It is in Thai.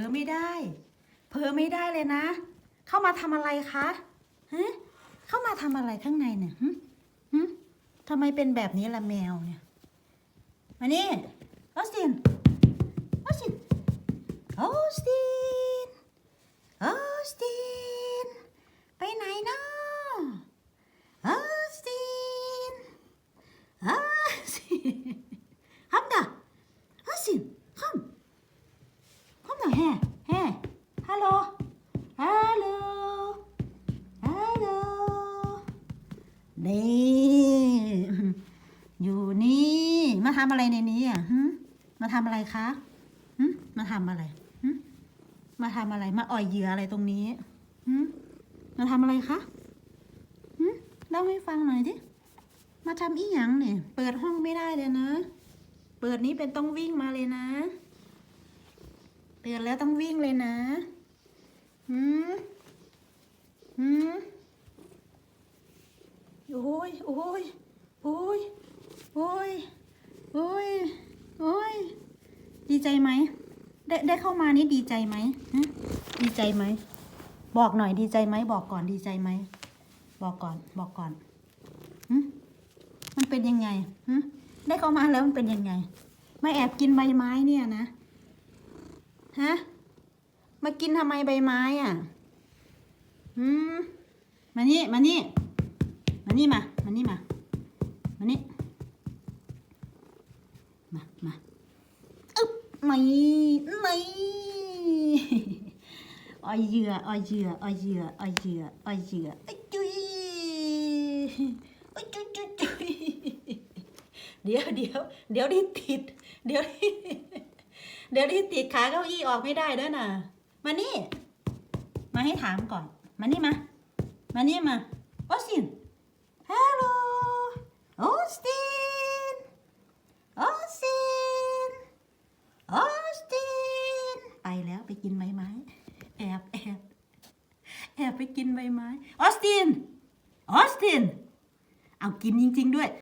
อไม่ได้ เผลอไม่ได้เลยนะ เข้ามาทำอะไรคะฮะเข้ามาทำอะไรข้างในเนี่ยหึหึทำไมเป็นแบบนี้ล่ะแมวเนี่ยมานี่ออสตินออสตินออสตินออสตินไปไหนเนาะออสตินออสติน นี่อยู่นี่มาทำอะไรในนี้อะมาทำอะไรคะมาทำอะไรมาทำอะไร มาอ่อยเหยื่ออะไรตรงนี้มาทำอะไรคะเล่าให้ฟังหน่อยดิมาทำอีหยังเนี่ย เปิดห้องไม่ได้เลยนะ เปิดนี้เป็นต้องวิ่งมาเลยนะเตือนแล้วต้องวิ่งเลยนะหืมหืมโอ้ ยโอ้ยโอ้ยโอ้ยโอ้ยโอ้ยดีใจไหมได้ได้เข้ามานี่ดีใจไหมดีใจไหมบอกหน่อยดีใจไหมบอกก่อนดีใจไหมบอกก่อนบอกก่อนมันเป็นยังไงได้เข้ามาแล้วมันเป็นยังไงมาแอบกินใบไม้เนี่ยนะฮะมากินทำไมใบไม้อะอืมมานี่มานี่ มานี่มามานี่มามานี่มามาอึ๊บไม่ไม่อ้อยเหยื่ออ้อยเหยื่ออ้อยเหยื่ออ้อยเหยื่ออ้อยเหยื่อไอ้จุยอ้จุยจุยจุยเดี๋ยวเดี๋ยวเดี๋ยวดิติด เดี๋ยวเดี๋ยวดิติดขาเก้าอี้ออกไม่ได้ด้วยนะมานี่ มาให้ถามก่อน มานี่มา มานี่มาออสติน ฮัลโหล ออสติน ออสติน ออสติน ไปแล้วไปกินใบไม้ แอบแอบแอบไปกินใบไม้ ออสติน ออสติน เอากินจริง ๆ ด้วย